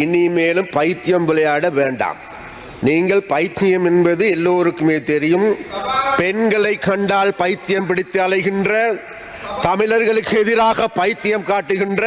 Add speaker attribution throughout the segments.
Speaker 1: இனிமேலும் பைத்தியம் விளையாட வேண்டாம். நீங்கள் பைத்தியம் என்பது எல்லோருக்குமே தெரியும். பெண்களை கண்டால் பைத்தியம் பிடித்து அலைகின்ற தமிழர்களுக்கு எதிராக பைத்தியம் காட்டுகின்ற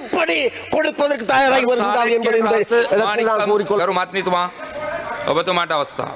Speaker 1: செருப்படி கொடுப்பதற்கு தயாராகி வருகின்றார் என்பதை இந்த இடத்தில் நான் கூறிக்கொள்
Speaker 2: ගරු මත්නිතුමා ඔබතුමාට අවස්ථාව